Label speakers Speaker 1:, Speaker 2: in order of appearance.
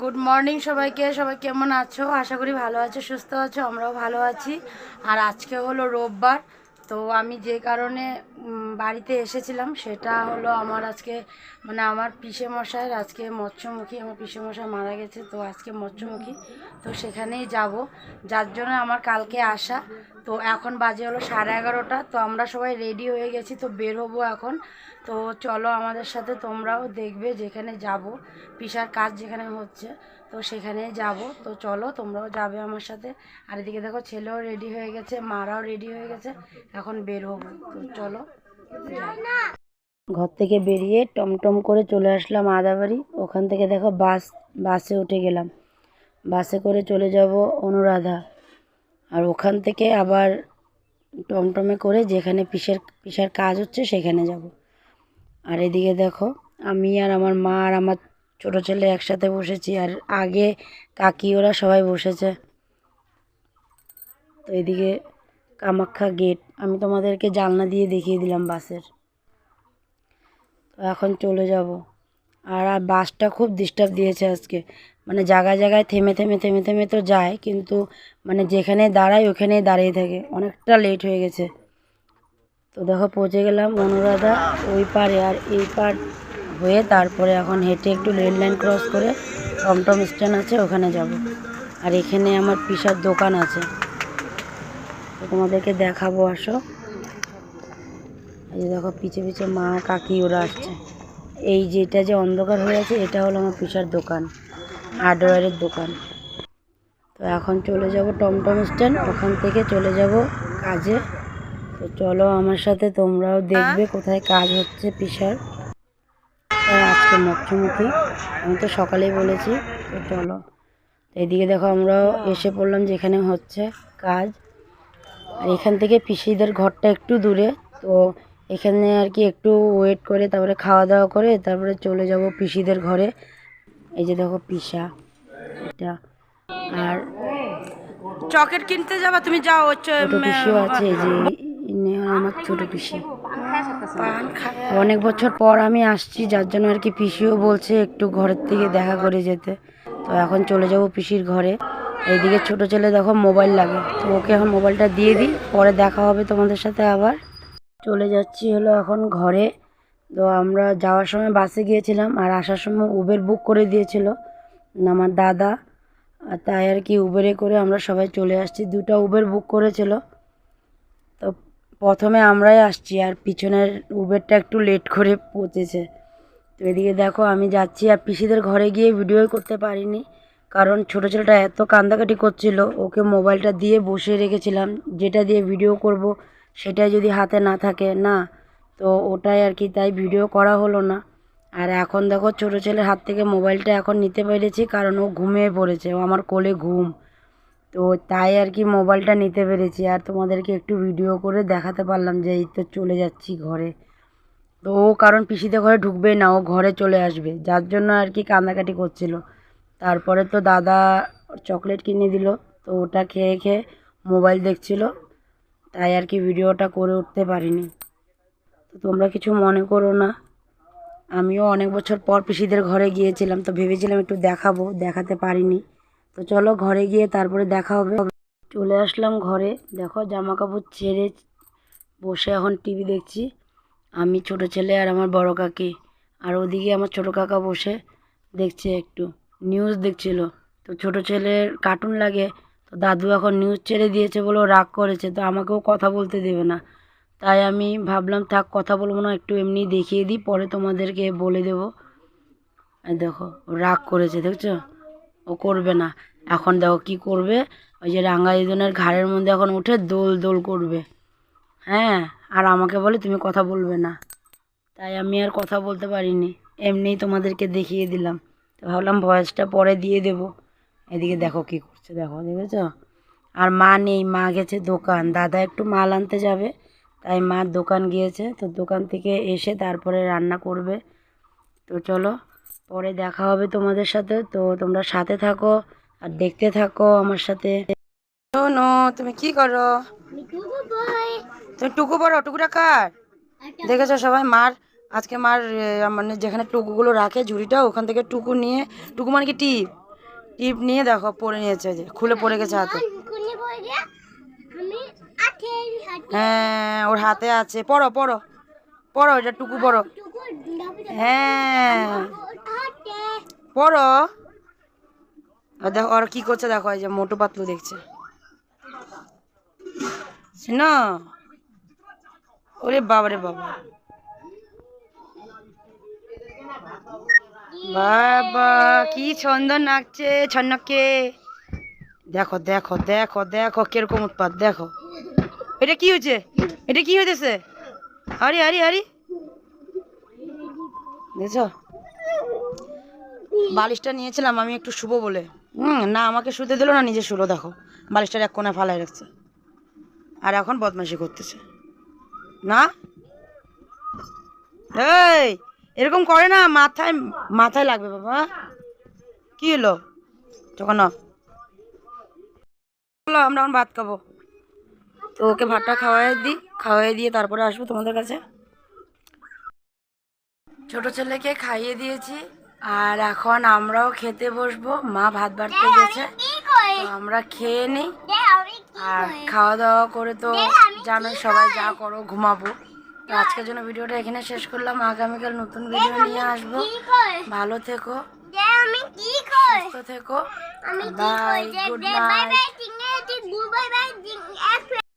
Speaker 1: Good morning সবাইকে। সবাই কেমন আছো? আশা করি ভালো আছো, সুস্থ আছো, আমরাও ভালো আছি। আর আজকে হলো রোববার। তো আমি যে কারণে বাড়িতে এসেছিলাম, সেটা হলো আমার আজকে মানে আমার পিসে মশাইয়ের আজকে মৎস্যমুখী, আমার পিসে মশাই মারা গেছে, তো আজকে মৎস্যমুখী। তো সেখানেই যাব। যার জন্য আমার কালকে আসা। তো এখন বাজে হলো সাড়ে এগারোটা, তো আমরা সবাই রেডি হয়ে গেছি, তো বের হব এখন। তো চলো আমাদের সাথে, তোমরাও দেখবে যেখানে যাব, পিসার কাজ যেখানে হচ্ছে। তো সেখানে যাব। তো চলো, তোমরাও যাবে আমার সাথে। আর এদিকে দেখো, ছেলেও রেডি হয়ে গেছে, মারাও রেডি হয়ে গেছে। এখন বের হব তো চলো। ঘর থেকে বেরিয়ে টমটম করে চলে আসলাম আদাবাড়ি। ওখান থেকে দেখো, বাস, বাসে উঠে গেলাম। বাসে করে চলে যাব অনুরাধা। আর ওখান থেকে আবার টমটমে করে যেখানে পিসের, পিসার কাজ হচ্ছে সেখানে যাব। আর এদিকে দেখো, আমি আর আমার মা আর আমার ছোট ছেলে একসাথে বসেছি আর আগে কাকি ওরা সবাই বসেছে। তো এদিকে কামাখ্যা গেট আমি তোমাদেরকে জানলা দিয়ে দেখিয়ে দিলাম বাসের। তো এখন চলে যাব। আর বাসটা খুব ডিস্টার্ব দিয়েছে আজকে। মানে জায়গায় জায়গায় থেমে থেমে থেমে থেমে তো যায়, কিন্তু মানে যেখানে দাঁড়ায় ওখানেই দাঁড়িয়ে থাকে। অনেকটা লেট হয়ে গেছে। তো দেখো পৌঁছে গেলাম অনুরাধা ওই পারে, আর এই পার হয়ে তারপরে এখন হেঁটে একটু রেল লাইন ক্রস করে টমটম স্ট্যান্ড আছে, ওখানে যাব। আর এখানে আমার পিসার দোকান আছে। তোমাদেরকে দেখাবো, আসো। এই দেখো, পিছে পিছে মা কাকি ওরা আসছে। এই যেটা যে অন্ধকার হয়ে আছে, এটা হলো আমার পিসার দোকান, হার্ডওয়্যারের দোকান। তো এখন চলে যাব টমটম স্ট্যান্ড, ওখান থেকে চলে যাব কাজে। তো চলো আমার সাথে, তোমরাও দেখবে কোথায় কাজ হচ্ছে পিসার। আজকে মৎস্যমুখী আমি তো সকালেই বলেছি তো চলো। এদিকে দেখো আমরা এসে পড়লাম যেখানে হচ্ছে কাজ। আর এখান থেকে পিসিদের ঘরটা একটু দূরে তো এখানে আর কি একটু ওয়েট করে তারপরে খাওয়া দাওয়া করে তারপরে চলে যাব পিসিদের ঘরে। এই যে দেখো পিসা এটা। আর চকেট কিনতে যাবা? তুমি যাও ছোট পিসিও আছে এই যে আমার ছোট পিসি। অনেক বছর পর আমি আসছি, যার জন্য আর কি পিসিও বলছে একটু ঘরের থেকে দেখা করে যেতে। তো এখন চলে যাব পিসির ঘরে। এইদিকে ছোট ছেলে দেখো মোবাইল লাগে। তো ওকে এখন মোবাইলটা দিয়ে দিই, পরে দেখা হবে তোমাদের সাথে আবার। চলে যাচ্ছি হলো এখন ঘরে। তো আমরা যাওয়ার সময় বাসে গিয়েছিলাম, আর আসার সময় উবের বুক করে দিয়েছিল আমার দাদা। আর তাই আর কি উবেরে করে আমরা সবাই চলে আসছি। দুটো উবের বুক করেছিল। প্রথমে আমরাই আসছি আর পিছনের উবেরটা একটু লেট করে পৌঁছেছে। তো এদিকে দেখো আমি যাচ্ছি আর পিসিদের ঘরে গিয়ে ভিডিও করতে পারিনি, কারণ ছোটো ছেলেটা এত কান্দাকাটি করছিল, ওকে মোবাইলটা দিয়ে বসিয়ে রেখেছিলাম। যেটা দিয়ে ভিডিও করব সেটাই যদি হাতে না থাকে, না, তো ওটাই আর কি, তাই ভিডিও করা হলো না। আর এখন দেখো ছোটো ছেলের হাত থেকে মোবাইলটা এখন নিতে পেরেছি, কারণ ও ঘুমিয়ে পড়েছে, ও আমার কোলে ঘুম। তো তাই আর কি মোবাইলটা নিতে পেরেছি। আর তোমাদেরকে একটু ভিডিও করে দেখাতে পারলাম যে, এই তো চলে যাচ্ছি ঘরে। তো ও কারণ পিসিদের ঘরে ঢুকবে না, ও ঘরে চলে আসবে। যার জন্য আর কি কান্নাকাটি করছিল। তারপরে তো দাদা চকলেট কিনে দিল, তো ওটা খেয়ে খেয়ে মোবাইল দেখছিল। তাই আর কি ভিডিওটা করে উঠতে পারিনি। তো তোমরা কিছু মনে করো না। আমিও অনেক বছর পর পিসিদের ঘরে গিয়েছিলাম, তো ভেবেছিলাম একটু দেখাবো, দেখাতে পারিনি। তো চলো ঘরে গিয়ে তারপরে দেখা হবে। চলে আসলাম ঘরে। দেখো জামা কাপড় ছেড়ে বসে এখন টিভি দেখছি। আমি ছোট ছেলে আর আমার বড় কাকি। আর ওদিকে আমার ছোট কাকা বসে দেখছে একটু। নিউজ দেখছিল। তো ছোট ছেলের কার্টুন লাগে। তো দাদু এখন নিউজ ছেড়ে দিয়েছে বলে রাগ করেছে। তো আমাকেও কথা বলতে দেবে না। তাই আমি ভাবলাম, থাক, কথা বলব না, একটু এমনি দেখিয়ে দিই। পরে তোমাদেরকে বলে দেবো। দেখো রাগ করেছে, দেখছ? ও করবে না। এখন দেখো কি করবে? ওই যে রাঙ্গা দিদনের ঘাড়ের মধ্যে এখন উঠে দোল দোল করবে। হ্যাঁ? আর আমাকে বলে তুমি কথা বলবে না। তাই আমি আর কথা বলতে পারিনি। এমনিই তোমাদেরকে দেখিয়ে দিলাম। তো ভাবলাম ভয়েসটা পরে দিয়ে দেবো। এদিকে দেখো কি করছে, দেখো, দেখেছ? আর মা নেই, মা গেছে দোকান। দাদা একটু মাল আনতে যাবে, তাই মা দোকান গিয়েছে। তো দোকান থেকে এসে তারপরে রান্না করবে। তো চলো পরে দেখা হবে তোমাদের সাথে। তো তোমরা সাথে থাকো আর দেখতে থাকো আমার সাথে। নো তুমি কি করো? তুমি টুকু পড়ো টুকুটা কার দেখেছ সবাই মার আজকে মার মানে যেখানে টুকুগুলো রাখে ঝুড়িটা ওখান থেকে টুকু নিয়ে টুকু মানে কি টিপ? টিপ নিয়ে দেখো পরে নিয়েছে যে খুলে পড়ে গেছে হাতে। হ্যাঁ ওর হাতে আছে। পড়ো পড়ো পড়ো এটা টুকু পড়ো। হ্যাঁ। পড়ো। দেখো আর কি করছে দেখো, এই যে মোটু পাতলু দেখছে। না ওরে বাবা বাবা। বাবা, কি সুন্দর নাচছে ছন্নকে দেখো দেখো দেখো দেখো, কীরকম উৎপাত, দেখো। এটা কি হয়েছে? এটা কি হইতেছে? আরে আরে আরে। দেখছ বালিশটা নিয়েছিলাম, আমি একটু শুবো বলে। হুম, না, আমাকে শুতে দিল না, নিজে শুলো, দেখো। বালিশটার এক কোণে ফালাই রাখছে। আর এখন বদমাশি করতেছে। না? এই, এরকম করে না, মাথায় মাথায় লাগবে, বাবা। কি হলো? তখন আমরা এখন ভাত খাব। তো ওকে ভাতটা খাওয়াই দিই খাওয়াই দিয়ে তারপরে আসব তোমাদের কাছে। ছোট ছেলেকে খাইয়ে দিয়েছি। আর এখন আমরাও খেতে বসবো। মা ভাত বাড়তে গেছে। আমরা খেয়ে নিই। আর খাওয়া দাওয়া করে তো জানোই সবাই যা করো ঘুমাবো। তো আজকের জন্য ভিডিওটা এখানে শেষ করলাম। আগামীকাল নতুন ভিডিও নিয়ে আসব। ভালো থেকো। সুস্থ থেকো। Bye good night